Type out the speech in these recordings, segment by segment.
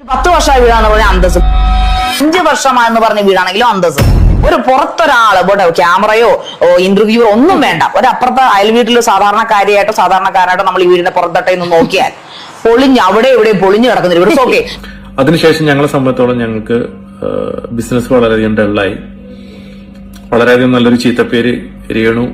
പത്ത് വർഷമായ വീടാന്ന് പറഞ്ഞ അന്തസ് അഞ്ച് വർഷമായെന്ന് പറഞ്ഞ വീടാണെങ്കിലും അന്തസ് ഒരു പുറത്തൊരാൾ ഇവിടെ ക്യാമറയോ ഇന്റർവ്യൂ ഒന്നും വേണ്ട. ഒരപ്പുറത്തെ അയൽ വീട്ടിൽ സാധാരണക്കാരിയായിട്ടോ സാധാരണക്കാരായിട്ടോ നമ്മൾ ഈ വീടിന്റെ പുറത്തട്ടെ നിന്ന് നോക്കിയാൽ പൊളിഞ്ഞ് അവിടെ ഇവിടെ പൊളിഞ്ഞു കിടക്കുന്നില്ല ഇവിടെ ഓക്കെ അതിനുശേഷം ഞങ്ങളെ സംബന്ധിച്ചോളം ഞങ്ങൾക്ക് ബിസിനസ് വളരെയധികം ഡള്ളായി വളരെയധികം നല്ലൊരു ചീത്തപ്പേര് രേണു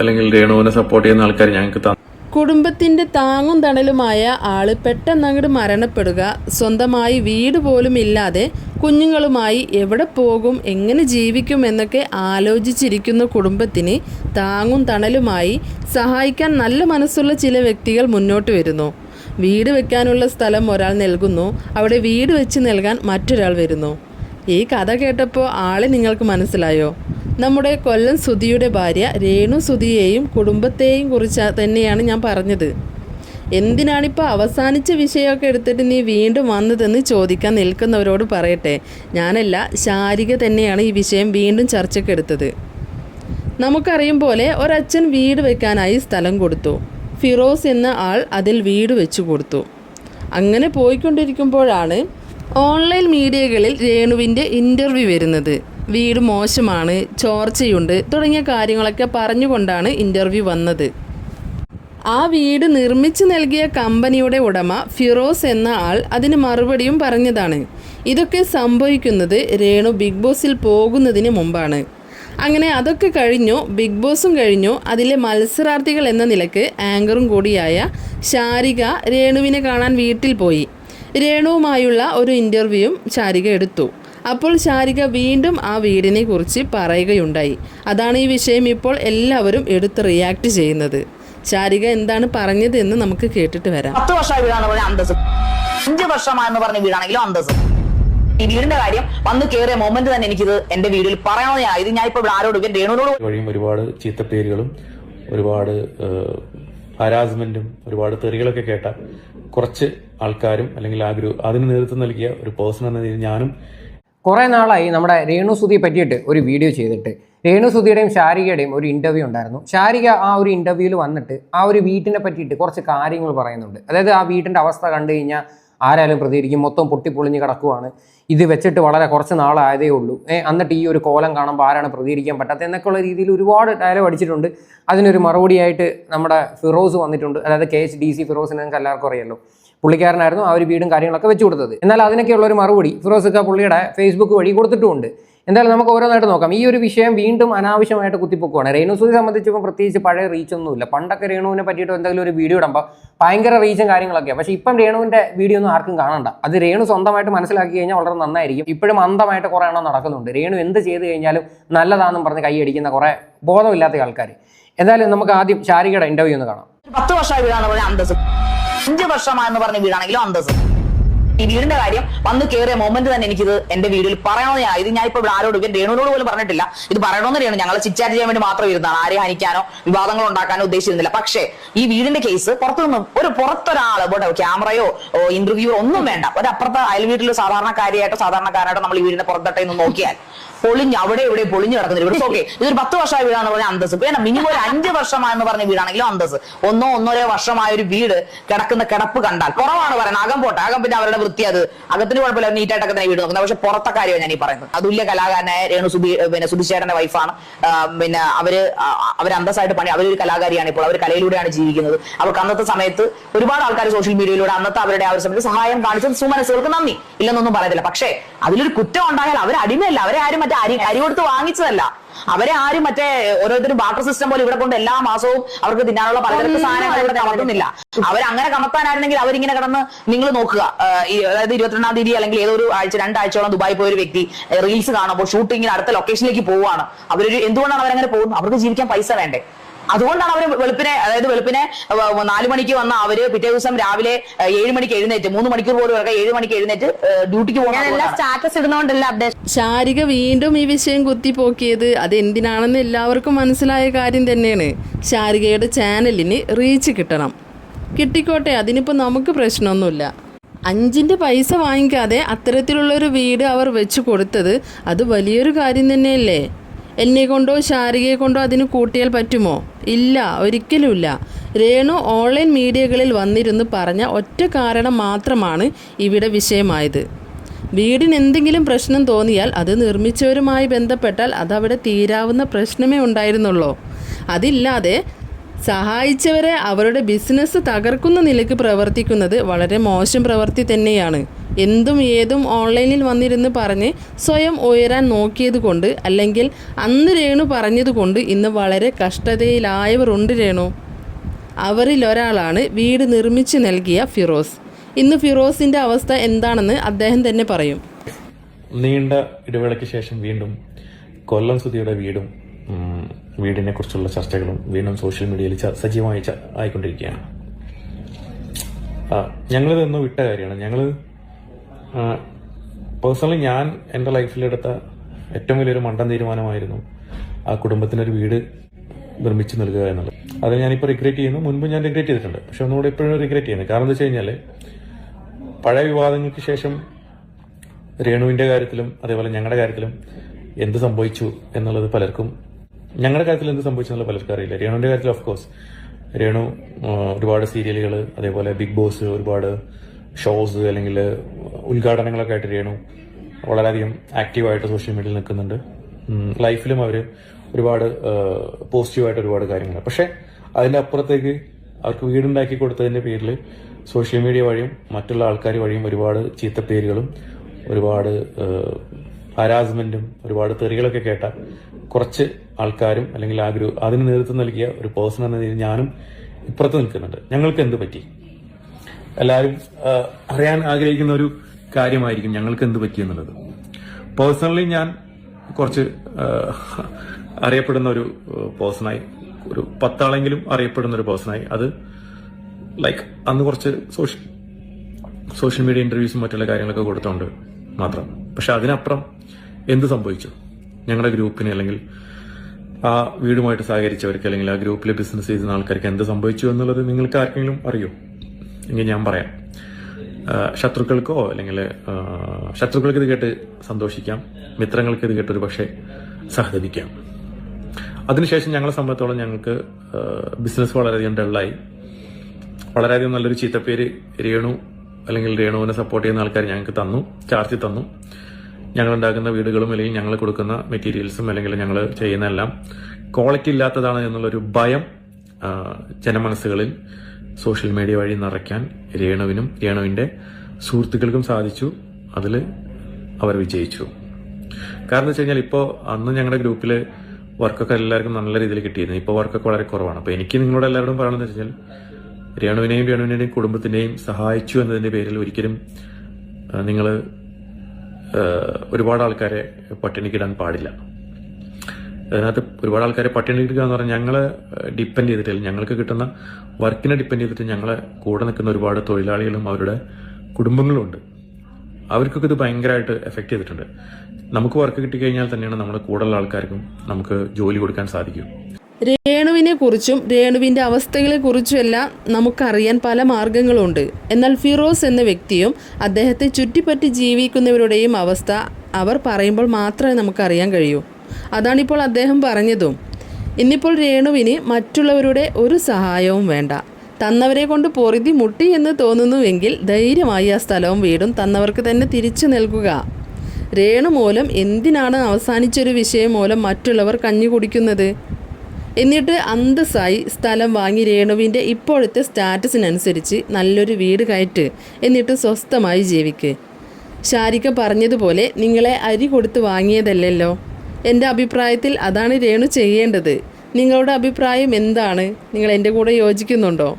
അല്ലെങ്കിൽ രേണുവിനെ സപ്പോർട്ട് ചെയ്യുന്ന ആൾക്കാർ ഞങ്ങൾക്ക് തന്നു. കുടുംബത്തിന്റെ താങ്ങും തണലുമായ പെട്ടെന്ന് അങ്ങോട്ട് മരണപ്പെടുക സ്വന്തമായി വീട് പോലും ഇല്ലാതെ കുഞ്ഞുങ്ങളുമായി എവിടെ പോകും എങ്ങനെ ജീവിക്കും എന്നൊക്കെ ആലോചിച്ചിരിക്കുന്ന കുടുംബത്തിന് താങ്ങും തണലുമായി സഹായിക്കാൻ നല്ല മനസ്സുള്ള ചില വ്യക്തികൾ മുന്നോട്ട് വരുന്നു. വീട് വെക്കാനുള്ള സ്ഥലം ഒരാൾ നൽകുന്നു അവിടെ വീട് വെച്ച് നൽകാൻ മറ്റൊരാൾ വരുന്നു. ഈ കഥ കേട്ടപ്പോൾ ആളെ നിങ്ങൾക്ക് മനസ്സിലായോ? നമ്മുടെ കൊല്ലം സുധിയുടെ ഭാര്യ രേണു സുധിയെയും കുടുംബത്തെയും കുറിച്ച് തന്നെയാണ് ഞാൻ പറഞ്ഞത്. എന്തിനാണിപ്പോൾ അവസാനിച്ച വിഷയമൊക്കെ എടുത്തിട്ട് നീ വീണ്ടും വന്നതെന്ന് ചോദിക്കാൻ നിൽക്കുന്നവരോട് പറയട്ടെ. ഞാനല്ല ശാരിക തന്നെയാണ് ഈ വിഷയം വീണ്ടും ചർച്ചയ്ക്കെടുത്തത് നമുക്കറിയും പോലെ ഒരച്ഛൻ വീട് വെക്കാനായി സ്ഥലം കൊടുത്തു. ഫിറോസ് എന്ന ആൾ അതിൽ വീട് വെച്ചു കൊടുത്തു. അങ്ങനെ പോയിക്കൊണ്ടിരിക്കുമ്പോഴാണ് ഓൺലൈൻ മീഡിയകളിൽ രേണുവിന്റെ ഇന്റർവ്യൂ വരുന്നത്. വീട് മോശമാണ് ചോർച്ചയുണ്ട് തുടങ്ങിയ കാര്യങ്ങളൊക്കെ പറഞ്ഞുകൊണ്ടാണ് ഇന്റർവ്യൂ വന്നത്. ആ വീട് നിർമ്മിച്ചു നൽകിയ കമ്പനിയുടെ ഉടമ ഫിറോസ് എന്ന ആൾ അതിന് മറുപടിയും പറഞ്ഞതാണ്. ഇതൊക്കെ സംഭവിക്കുന്നത് രേണു ബിഗ് ബോസിൽ പോകുന്നതിന് മുമ്പാണ്. അങ്ങനെ അതൊക്കെ കഴിഞ്ഞു ബിഗ് ബോസും കഴിഞ്ഞു. അതിലെ മത്സരാർത്ഥികൾ എന്ന നിലയ്ക്ക് ആങ്കറും കൂടിയായ ശാരിക രേണുവിനെ കാണാൻ വീട്ടിൽ പോയി. രേണുവുമായുള്ള ഒരു ഇന്റർവ്യൂവും ശാരിക എടുത്തു. അപ്പോൾ ശാരിക വീണ്ടും ആ വീടിനെ കുറിച്ച് പറയുകയുണ്ടായി. അതാണ് ഈ വിഷയം ഇപ്പോൾ എല്ലാവരും എടുത്ത് റിയാക്ട് ചെയ്യുന്നത്. ശാരിക എന്താണ് പറഞ്ഞത് എന്ന് നമുക്ക് കേട്ടിട്ട് വരാം. പത്ത് വർഷമായ വീടാന്ന് പറഞ്ഞ അന്തസ് അഞ്ച് വർഷമായെന്ന് പറഞ്ഞ വീടാണെങ്കിലും അന്തസ് ഈ വീടിന്റെ കാര്യം വന്ന് കയറിയ മൊമെന്റ് തന്നെ എനിക്കിത് എന്റെ വീഡിയോയിൽ പറയണമെന്ന് ഞാൻ ഇത് ഞാൻ ഇപ്പൊ ഇവിടെ ആരോട് ഇവൻ രേണുവിനോട് വഴിയും ഒരുപാട് ചീത്തപ്പേരുകളും ഒരുപാട് ഹരാസ്മെന്റും ഒരുപാട് തെറികളൊക്കെ കേട്ട കുറച്ച് ആൾക്കാരും അല്ലെങ്കിൽ ആ ഗ്രൂപ്പ് അതിന് നേതൃത്വം നൽകിയ ഒരു പേഴ്സൺ എന്ന രീതിയിൽ ഞാനും കുറേ നാളായി നമ്മുടെ രേണു സുധിയെ പറ്റിയിട്ട് ഒരു വീഡിയോ ചെയ്തിട്ട്. രേണു ശാരികയുടെയും ഒരു ഇന്റർവ്യൂ ഉണ്ടായിരുന്നു. ശാരിക ആ ഒരു ഇന്റർവ്യൂവിൽ വന്നിട്ട് ആ ഒരു വീട്ടിനെ പറ്റിയിട്ട് കുറച്ച് കാര്യങ്ങൾ പറയുന്നുണ്ട്. അതായത് ആ വീട്ടിന്റെ അവസ്ഥ കണ്ടു കഴിഞ്ഞാൽ ആരായാലും പ്രതികരിക്കും. മൊത്തം പൊട്ടിപ്പൊളിഞ്ഞ് കിടക്കുവാണ്. ഇത് വെച്ചിട്ട് വളരെ കുറച്ച് നാളായതേ ഉള്ളൂ. ഏഹ് എന്നിട്ട് ഈ ഒരു കോലം കാണുമ്പോൾ ആരാണ് പ്രതികരിക്കാൻ പറ്റാത്തത് എന്നൊക്കെയുള്ള രീതിയിൽ ഒരുപാട് ഡയലോഗ് അടിച്ചിട്ടുണ്ട്. അതിനൊരു മറുപടിയായിട്ട് നമ്മുടെ ഫിറോസ് വന്നിട്ടുണ്ട്. അതായത് കെ എച്ച് ഡി സി ഫിറോസിനെ നിങ്ങൾക്ക് എല്ലാവർക്കും അറിയാലോ. പുള്ളിക്കാരനായിരുന്നു ആ ഒരു വീടും കാര്യങ്ങളൊക്കെ വെച്ചു കൊടുത്തത്. എന്നാൽ അതിനൊക്കെയുള്ള ഒരു മറുപടി ഫിറോസിക്ക പുള്ളിയുടെ ഫേസ്ബുക്ക് വഴി കൊടുത്തിട്ടുണ്ട് എന്തായാലും നമുക്ക് ഓരോന്നായിട്ട് നോക്കാം. ഈ ഒരു വിഷയം വീണ്ടും അനാവശ്യമായിട്ട് കുത്തിപ്പൊക്കുവാണ്. രേണുസുനെ സംബന്ധിച്ചപ്പോൾ പ്രത്യേകിച്ച് പഴയ റീച്ചൊന്നുമില്ല പണ്ടൊക്കെ രേണുവിനെ പറ്റിയിട്ട് എന്തെങ്കിലും ഒരു വീഡിയോ ഇടുമ്പോൾ ഭയങ്കര റീച്ചും കാര്യങ്ങളൊക്കെയാണ് പക്ഷേ ഇപ്പം രേണുവിന്റെ വീഡിയോ ഒന്നും ആർക്കും കാണണ്ട. അത് രേണു സ്വന്തമായിട്ട് മനസ്സിലാക്കി കഴിഞ്ഞാൽ വളരെ നന്നായിരിക്കും. ഇപ്പോഴും അന്ധമായിട്ട് കുറേ എണ്ണം നടക്കുന്നുണ്ട്. രേണു എന്ത് ചെയ്ത് കഴിഞ്ഞാലും നല്ലതാണെന്നും പറഞ്ഞ് കൈയടിക്കുന്ന കുറേ ബോധമില്ലാത്ത ആൾക്കാർ എന്തായാലും നമുക്ക് ആദ്യം ശാരികയുടെ ഇന്റർവ്യൂ ഒന്ന് കാണാം. പത്ത് വർഷമായി അഞ്ച് വർഷമായെന്ന് പറഞ്ഞ വീടാണെങ്കിലും അന്തസ് ഈ വീടിന്റെ കാര്യം വന്ന് കയറിയ മൊമെന്റ് തന്നെ എനിക്കിത് എന്റെ വീഡിയോയിൽ പറയണമെന്ന് ഞാൻ ഇത് ഞാൻ ഇപ്പൊ ഇവിടെ ആരോട് ഇവൻ രേണുവിനോട് പോലും പറഞ്ഞിട്ടില്ല. ഇത് പറയണമെന്ന് രേണു. ഞങ്ങൾ ചിറ്റാറ്റ് ചെയ്യാൻ വേണ്ടി മാത്രം ഇരുന്നതാണ് ആരെ ഹനിക്കാനോ വിവാദങ്ങൾ ഉണ്ടാക്കാനോ ഉദ്ദേശിച്ചിരുന്നില്ല. പക്ഷേ ഈ വീടിന്റെ കേസ് പുറത്തുനിന്ന് ഒരു പുറത്തൊരാൾ ഇവിടെ ക്യാമറയോ ഇന്റർവ്യൂ ഒന്നും വേണ്ട. ഒരു അപ്പുറത്തെ അയൽ വീട്ടിൽ സാധാരണക്കാരിയായിട്ടോ സാധാരണക്കാരായിട്ടോ നമ്മൾ ഈ വീടിന്റെ പുറത്തട്ടെ നിന്ന് നോക്കിയാൽ പൊളിഞ്ഞ് അവിടെ ഇവിടെ പൊളിഞ്ഞു കിടക്കുന്ന വീട് ഓക്കെ ഇതൊരു പത്ത് വർഷമായ വീടാണ് പറഞ്ഞ അന്തസ് പിന്നെ മിനിമം ഒരു അഞ്ച് വർഷമായെന്ന് പറഞ്ഞ വീടാണെങ്കിലും അന്തസ് ഒന്നോ ഒന്നോരോ വർഷമായ ഒരു വീട് കിടക്കുന്ന കിടപ്പ് കണ്ടാൽ. കുറവാണ് പറയുന്നത്. അകം പോട്ടെ അകം പിന്നെ അവരുടെ വൃത്തി അത്. അകത്തിന് കുഴപ്പമില്ല നീറ്റായിട്ടൊക്കെ തന്നെ വീട് നോക്കുന്നത് പക്ഷെ പുറത്തെ കാര്യമാണ് ഞാൻ ഈ പറയുന്നത്. അതുല്യ കലാകാരനായ രേണു സുബി പിന്നെ സുബിശേഖരന്റെ വൈഫാണ് പിന്നെ അവർ അവർ അന്തസ്സായിട്ട് പണി അവരൊരു കലാകാരിയാണ് ഇപ്പോൾ. അവർ കലയിലൂടെയാണ് ജീവിക്കുന്നത്. അവർക്ക് അന്നത്തെ സമയത്ത് ഒരുപാട് ആൾക്കാർ സോഷ്യൽ മീഡിയയിലൂടെ അന്നത്തെ അവരുടെ ആ ഒരു സമയത്ത് സഹായം കാണിച്ചത് സുമനസ്സുകൾക്ക് നന്ദി. ഇല്ലെന്നൊന്നും പറയത്തില്ല പക്ഷേ അതിലൊരു കുറ്റം ഉണ്ടായാൽ അവർ അടിമയല്ല. അവരെ ആരും മറ്റേ അരി അരി കൊടുത്ത് വാങ്ങിച്ചതല്ല. അവരെ ആരും മറ്റേ ഓരോരുത്തരും വാട്ടർ സിസ്റ്റം പോലെ ഇവിടെ കൊണ്ട് എല്ലാ മാസവും അവർക്ക് തിന്നാനുള്ള പലതരത്തിൽ സാധനങ്ങൾ ഇവിടെ കമത്തുന്നില്ല. അവരങ്ങനെ കമത്താനായിരുന്നെങ്കിൽ അവരിങ്ങനെ കിടന്ന് നിങ്ങൾ നോക്കുക. അതായത് ഇരുപത്തിരണ്ടാം തീയതി അല്ലെങ്കിൽ ഏതൊരു ആഴ്ച രണ്ടാഴ്ചയോളം ദുബായി പോയ ഒരു വ്യക്തി റീൽസ് കാണുമ്പോൾ ഷൂട്ടിങ്ങിന് അടുത്ത ലൊക്കേഷനിലേക്ക് പോവുകയാണ്. അവരൊരു എന്തുകൊണ്ടാണ് അവരങ്ങനെ പോകുന്നത്? അവർക്ക് ജീവിക്കാൻ പൈസ വേണ്ടേ? അതുകൊണ്ടാണ് അവർ വെളുപ്പിനെ അതായത് വെളുപ്പിനെ നാലു മണിക്ക് വന്ന അവർ പിറ്റേ ദിവസം രാവിലെ ഏഴ് മണിക്ക് എഴുന്നേറ്റ് മൂന്ന് മണിക്കൂർ പോലും ഇറക്കാം ഏഴ് മണിക്ക് എഴുന്നേറ്റ് ഡ്യൂട്ടിക്ക് പോകുന്നത് സ്റ്റാറ്റസ് ഇടുന്നോണ്ടല്ല അപ്ഡേറ്റ് ശാരിക വീണ്ടും ഈ വിഷയം കുത്തിപ്പോക്കിയത് അത് എന്തിനാണെന്ന് എല്ലാവർക്കും മനസ്സിലായ കാര്യം തന്നെയാണ്. ശാരികയുടെ ചാനലിന് റീച്ച് കിട്ടണം. കിട്ടിക്കോട്ടെ അതിനിപ്പോ നമുക്ക് പ്രശ്നമൊന്നുമില്ല. അഞ്ചിന്റെ പൈസ വാങ്ങിക്കാതെ അത്തരത്തിലുള്ള ഒരു വീട് അവർ വെച്ച് കൊടുത്തത് അത് വലിയൊരു കാര്യം തന്നെയല്ലേ? എന്നെ കൊണ്ടോ ശാരികയെ കൊണ്ടോ അതിന് കൂട്ടിയാൽ പറ്റുമോ? ഇല്ല ഒരിക്കലുമില്ല. രേണു ഓൺലൈൻ മീഡിയകളിൽ വന്നിരുന്ന് പറഞ്ഞ ഒറ്റ കാരണം മാത്രമാണ് ഇവിടെ വിഷയമായത്. വീടിന് എന്തെങ്കിലും പ്രശ്നം തോന്നിയാൽ അത് നിർമ്മിച്ചവരുമായി ബന്ധപ്പെട്ടാൽ അതവിടെ തീരാവുന്ന പ്രശ്നമേ ഉണ്ടായിരുന്നുള്ളോ. അതില്ലാതെ സഹായിച്ചവരെ അവരുടെ ബിസിനസ് തകർക്കുന്ന നിലയ്ക്ക് പ്രവർത്തിക്കുന്നത് വളരെ മോശം പ്രവൃത്തി തന്നെയാണ്. എന്തും ഏതും ഓൺലൈനിൽ വന്നിരുന്ന് പറഞ്ഞ് സ്വയം ഉയരാൻ നോക്കിയത് കൊണ്ട് അല്ലെങ്കിൽ അന്ന് രേണു പറഞ്ഞതുകൊണ്ട് ഇന്ന് വളരെ കഷ്ടതയിലായവർ ഉണ്ട് രേണു. അവരിൽ ഒരാളാണ് വീട് നിർമ്മിച്ച് നൽകിയ ഫിറോസ്. ഇന്ന് ഫിറോസിന്റെ അവസ്ഥ എന്താണെന്ന് അദ്ദേഹം തന്നെ പറയും. നീണ്ട ഇടവേളയ്ക്ക് ശേഷം വീണ്ടും കൊല്ലം സുധിയുടെ വീടും വീടിനെ കുറിച്ചുള്ള ചർച്ചകളും വീണ്ടും സോഷ്യൽ മീഡിയയിൽ സജീവമായി ആയിക്കൊണ്ടിരിക്കുകയാണ്. ഞങ്ങളിതൊന്നും ഞങ്ങളിത് വിട്ട കാര്യമാണ്. ഞങ്ങൾ പേഴ്സണലി ഞാൻ എന്റെ ലൈഫിലെടുത്ത ഏറ്റവും വലിയൊരു മണ്ടൻ തീരുമാനമായിരുന്നു ആ കുടുംബത്തിനൊരു വീട് നിർമ്മിച്ചു നൽകുക എന്നുള്ളത്. അത് ഞാനിപ്പോൾ റിഗ്രറ്റ് ചെയ്യുന്നു. മുൻപ് ഞാൻ റിഗ്രറ്റ് ചെയ്തിട്ടുണ്ട്. പക്ഷെ ഒന്നുകൂടെ ഇപ്പോഴും റിഗ്രറ്റ് ചെയ്യുന്നത് കാരണം എന്താ വെച്ച് കഴിഞ്ഞാൽ പഴയ വിവാദങ്ങൾക്ക് ശേഷം രേണുവിന്റെ കാര്യത്തിലും അതേപോലെ ഞങ്ങളുടെ കാര്യത്തിലും എന്ത് സംഭവിച്ചു എന്നുള്ളത് പലർക്കും ഞങ്ങളുടെ കാര്യത്തിൽ എന്ത് സംഭവിച്ചു എന്നുള്ളത് പലർക്കും അറിയില്ല. രേണുവിന്റെ കാര്യത്തിൽ ഓഫ് കോഴ്സ് രേണു ഒരുപാട് സീരിയലുകൾ അതേപോലെ ബിഗ് ബോസ് ഒരുപാട് ഷോസ് അല്ലെങ്കിൽ ഉദ്ഘാടനങ്ങളൊക്കെ ആയിട്ട് രേണു വളരെയധികം ആക്റ്റീവായിട്ട് സോഷ്യൽ മീഡിയയിൽ നിൽക്കുന്നുണ്ട്. ലൈഫിലും അവർ ഒരുപാട് പോസിറ്റീവായിട്ട് ഒരുപാട് കാര്യങ്ങൾ പക്ഷെ അതിന്റെ അപ്പുറത്തേക്ക് അവർക്ക് വീടുണ്ടാക്കി കൊടുത്തതിന്റെ പേരിൽ സോഷ്യൽ മീഡിയ വഴിയും മറ്റുള്ള ആൾക്കാർ വഴിയും ഒരുപാട് ചീത്ത പേരുകളും ഒരുപാട് ഹരാസ്മെന്റും ഒരുപാട് തെറികളൊക്കെ കേട്ട കുറച്ച് ആൾക്കാരും അല്ലെങ്കിൽ ആ ഗ്രൂ അതിന് നേതൃത്വം നൽകിയ ഒരു പേഴ്സൺ എന്ന രീതിയിൽ ഞാനും ഇപ്പുറത്ത് നിൽക്കുന്നുണ്ട്. ഞങ്ങൾക്ക് എന്ത് പറ്റി? എല്ലാവരും അറിയാൻ ആഗ്രഹിക്കുന്ന ഒരു കാര്യമായിരിക്കും ഞങ്ങൾക്ക് എന്ത് പറ്റി എന്നുള്ളത് പേഴ്സണലി ഞാൻ കുറച്ച് അറിയപ്പെടുന്ന ഒരു പേഴ്സണായി ഒരു പത്താളെങ്കിലും അറിയപ്പെടുന്ന ഒരു പേഴ്സണായി. അത് ലൈക്ക് അന്ന് കുറച്ച് സോഷ്യൽ സോഷ്യൽ മീഡിയ ഇന്റർവ്യൂസും മറ്റുള്ള കാര്യങ്ങളൊക്കെ കൊടുത്തോണ്ട് മാത്രം. പക്ഷെ അതിനപ്പുറം എന്ത് സംഭവിച്ചു? ഞങ്ങളുടെ ഗ്രൂപ്പിന് അല്ലെങ്കിൽ ആ വീടുമായിട്ട് സഹകരിച്ചവർക്ക് അല്ലെങ്കിൽ ആ ഗ്രൂപ്പിലെ ബിസിനസ് ചെയ്യുന്ന ആൾക്കാർക്ക് എന്ത് സംഭവിച്ചു എന്നുള്ളത് നിങ്ങൾക്ക് ആർക്കെങ്കിലും അറിയോ? എങ്കിൽ ഞാൻ പറയാം. ശത്രുക്കൾക്കോ അല്ലെങ്കിൽ ശത്രുക്കൾക്ക് ഇത് കേട്ട് സന്തോഷിക്കാം. മിത്രങ്ങൾക്ക് ഇത് കേട്ട് ഒരു പക്ഷേ സഹതപിക്കാം. അതിനുശേഷം ഞങ്ങളെ സംബന്ധിച്ചോളം ഞങ്ങൾക്ക് ബിസിനസ് വളരെയധികം ഡള്ളായി വളരെയധികം നല്ലൊരു ചീത്തപ്പേര് രേണു അല്ലെങ്കിൽ രേണുവിനെ സപ്പോർട്ട് ചെയ്യുന്ന ആൾക്കാർ ഞങ്ങൾക്ക് തന്നു ചാർജ് തന്നു. ഞങ്ങൾ ഉണ്ടാക്കുന്ന വീടുകളും അല്ലെങ്കിൽ ഞങ്ങൾ കൊടുക്കുന്ന മെറ്റീരിയൽസും അല്ലെങ്കിൽ ഞങ്ങൾ ചെയ്യുന്ന എല്ലാം ക്വാളിറ്റി ഇല്ലാത്തതാണ് എന്നുള്ളൊരു ഭയം ജനമനസ്സുകളിൽ. സോഷ്യൽ മീഡിയ വഴി നിറയ്ക്കാൻ രേണുവിനും രേണുവിന്റെ സുഹൃത്തുക്കൾക്കും സാധിച്ചു. അതിൽ അവർ വിജയിച്ചു. കാരണം വെച്ച് കഴിഞ്ഞാൽ ഇപ്പോൾ അന്ന് ഞങ്ങളുടെ ഗ്രൂപ്പിൽ വർക്കൊക്കെ എല്ലാവർക്കും നല്ല രീതിയിൽ കിട്ടിയിരുന്നു. ഇപ്പോൾ വർക്കൊക്കെ വളരെ കുറവാണ്. അപ്പോൾ എനിക്ക് നിങ്ങളോട് എല്ലാവരോടും പറയണമെന്ന് വെച്ച് കഴിഞ്ഞാൽ രേണുവിനെയും രേണുവിനെയും കുടുംബത്തിനെയും സഹായിച്ചു എന്നതിന്റെ പേരിൽ ഒരിക്കലും നിങ്ങൾ ഒരുപാട് ആൾക്കാരെ പട്ടിണിക്കിടാൻ പാടില്ല. അതിനകത്ത് ഒരുപാട് ആൾക്കാരെ പട്ടിണിക്കിടുക എന്ന് പറഞ്ഞാൽ ഞങ്ങളെ ഡിപ്പെൻഡ് ചെയ്തിട്ടില്ല. ഞങ്ങൾക്ക് കിട്ടുന്ന വർക്കിനെ ഡിപ്പെൻഡ് ചെയ്തിട്ട് ഞങ്ങളെ കൂടെ നിൽക്കുന്ന ഒരുപാട് തൊഴിലാളികളും അവരുടെ കുടുംബങ്ങളും ഉണ്ട് അവർക്കൊക്കെ ഇത് ഭയങ്കരമായിട്ട് എഫക്ട് ചെയ്തിട്ടുണ്ട്. നമുക്ക് വർക്ക് കിട്ടിക്കഴിഞ്ഞാൽ തന്നെയാണ് നമ്മുടെ കൂടെയുള്ള ആൾക്കാർക്കും നമുക്ക് ജോലി കൊടുക്കാൻ സാധിക്കും. രേണുവിനെ കുറിച്ചും രേണുവിന്റെ അവസ്ഥകളെ കുറിച്ചുമെല്ലാം നമുക്കറിയാൻ പല മാർഗങ്ങളുണ്ട്. എന്നാൽ ഫിറോസ് എന്ന വ്യക്തിയും അദ്ദേഹത്തെ ചുറ്റിപ്പറ്റി ജീവിക്കുന്നവരുടെയും അവസ്ഥ അവർ പറയുമ്പോൾ മാത്രമേ നമുക്കറിയാൻ കഴിയൂ. അതാണിപ്പോൾ അദ്ദേഹം പറഞ്ഞതും. ഇന്നിപ്പോൾ രേണുവിന് മറ്റുള്ളവരുടെ ഒരു സഹായവും വേണ്ട. തന്നവരെ കൊണ്ട് പൊറുതി മുട്ടി എന്ന് തോന്നുന്നുവെങ്കിൽ ധൈര്യമായി ആ സ്ഥലവും വീടും തന്നവർക്ക് തന്നെ തിരിച്ചു നൽകുക. രേണു മൂലം എന്തിനാണ് അവസാനിച്ചൊരു വിഷയം മൂലം മറ്റുള്ളവർ കഞ്ഞി കുടിക്കുന്നത്? എന്നിട്ട് അന്തസ്സായി സ്ഥലം വാങ്ങി രേണുവിന്റെ ഇപ്പോഴത്തെ സ്റ്റാറ്റസിനനുസരിച്ച് നല്ലൊരു വീട് കയറ്റ് എന്നിട്ട് സ്വസ്ഥമായി ജീവിക്ക്. ശാരിക പറഞ്ഞതുപോലെ നിങ്ങളെ അരി കൊടുത്ത് വാങ്ങിയതല്ലല്ലോ. എന്റെ അഭിപ്രായത്തിൽ അതാണ് രേണു ചെയ്യേണ്ടത്. നിങ്ങളുടെ അഭിപ്രായം എന്താണ്? നിങ്ങൾ എന്റെ കൂടെ യോജിക്കുന്നുണ്ടോ?